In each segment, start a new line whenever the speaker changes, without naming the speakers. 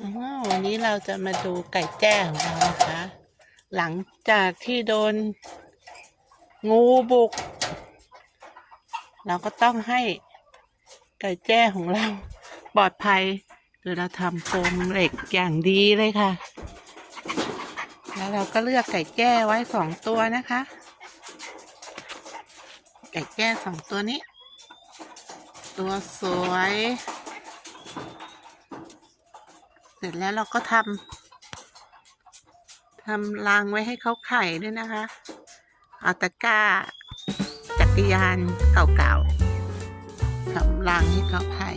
วันนี้เราจะมาดูไก่แจ้ของเรานะคะ หลังจากที่โดนงูบุก เราก็ต้องให้ไก่แจ้ของเราปลอดภัย โดยเราทำโฟมเหล็กอย่างดีเลยค่ะ แล้วเราก็เลือกไก่แจ้ไว้สองตัวนะคะ ไก่แจ้สองตัวนี้ ตัวสวย เสร็จแล้วเราก็ทำทำรางไว้ให้เขาไข่ด้วยนะคะ เอาตะกร้า จักรยานเก่าๆทำรางให้เขาไข่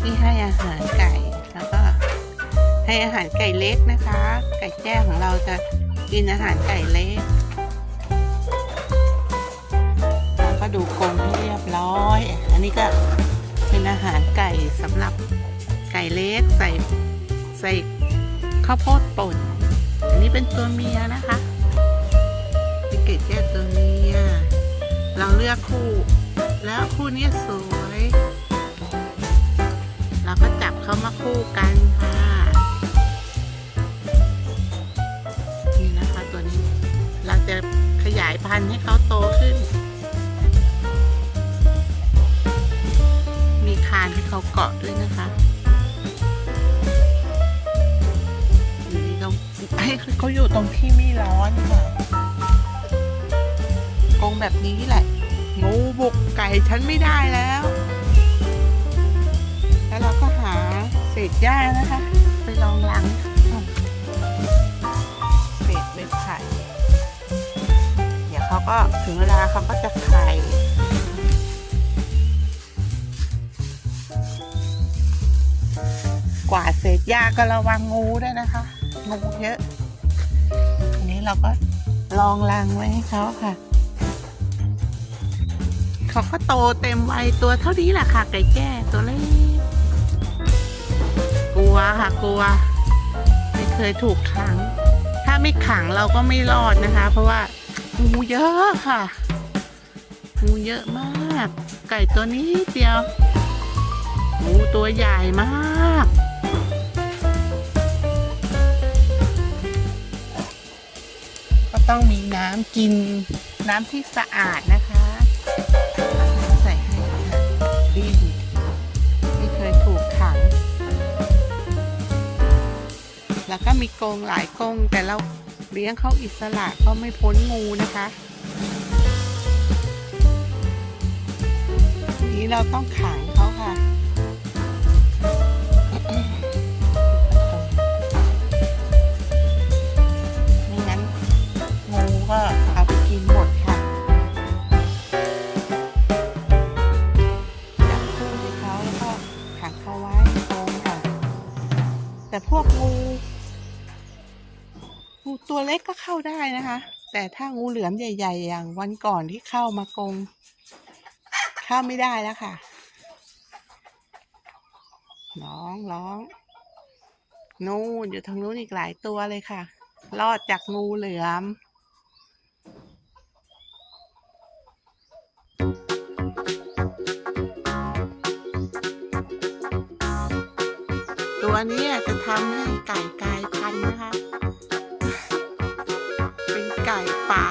ที่ให้อาหารไก่แล้วก็ให้อาหารไก่เล็กนะคะ ไก่แจ้ของเราจะกินอาหารไก่เล็กแล้วก็ดูกรงให้เรียบร้อย อันนี้ก็เป็นอาหารไก่สำหรับ ไก่เล็ก ใส่ใส่ข้าวโพดป่น อันนี้เป็นตัวเมียนะคะเป็นไก่แจ้ตัวเมีย เราเลือกคู่ แล้วคู่นี้สวย เราก็จับเขามาคู่กันค่ะนี่นะคะตัวนี้ เราจะขยายพันธุ์ให้เขาโตขึ้นมีคานให้เขาเกาะด้วยนะคะ ให้เขาอยู่ตรงที่ไม่ร้อนค่ะกงแบบนี้แหละ งูบุกไก่ฉันไม่ได้แล้ว แล้วเราก็หาเศษหญ้านะคะ ไปรองรังเศษใบไผ่เดี๋ยวเขาก็ถึงเวลาเขาก็จะไข่กวาดเศษหญ้าก็ระวังงูด้วยนะคะ งูเยอะ เราก็ลองรังไว้ให้เขาค่ะ เขาก็โตเต็มวัยตัวเท่านี้แหละค่ะ ไก่แจ้ตัวเล็กกลัวค่ะกลัว ไม่เคยถูกขัง ถ้าไม่ขังเราก็ไม่รอดนะคะ เพราะว่างูเยอะค่ะ งูเยอะมาก ไก่ตัวนี้เดียวงูตัวใหญ่มาก ต้องมีน้ำกินน้ำที่สะอาดนะคะใส่ให้ค่ะดินไม่เคยถูกขัง แล้วก็มีกรงหลายกรงแต่เราเลี้ยงเขาอิสระก็ไม่พ้นงูนะคะทีนี้เราต้องขังเขาค่ะ เขาไว้ในกรงค่ะ แต่พวกงูงูตัวเล็กก็เข้าได้นะคะ แต่ถ้างูเหลือมใหญ่ ๆ อย่างวันก่อนที่เข้ามากง เข้าไม่ได้แล้วค่ะ ร้องร้องนู่นอยู่ทางนู้นอีกหลายตัวเลยค่ะ รอดจากงูเหลือม นี้จะทำให้ไก่กลายพันธุ์นะคะ เป็นไก่ป่า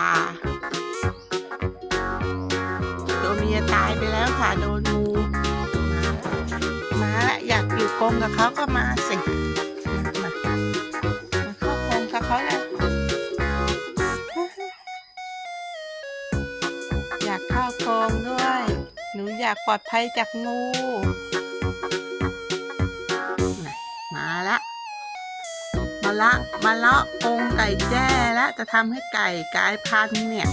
ตัวเมียตายไปแล้วค่ะโดนงูมาละอยากอยู่กรงกับเขาก็มาสิมามาเข้ากรงกับเขาแล้วอยากเข้ากรงด้วย หนูอยากปลอดภัยจากงู ละมาเลาะกรงไก่แจ้และจะทำให้ไก่กลายพันธุ์เนี่ย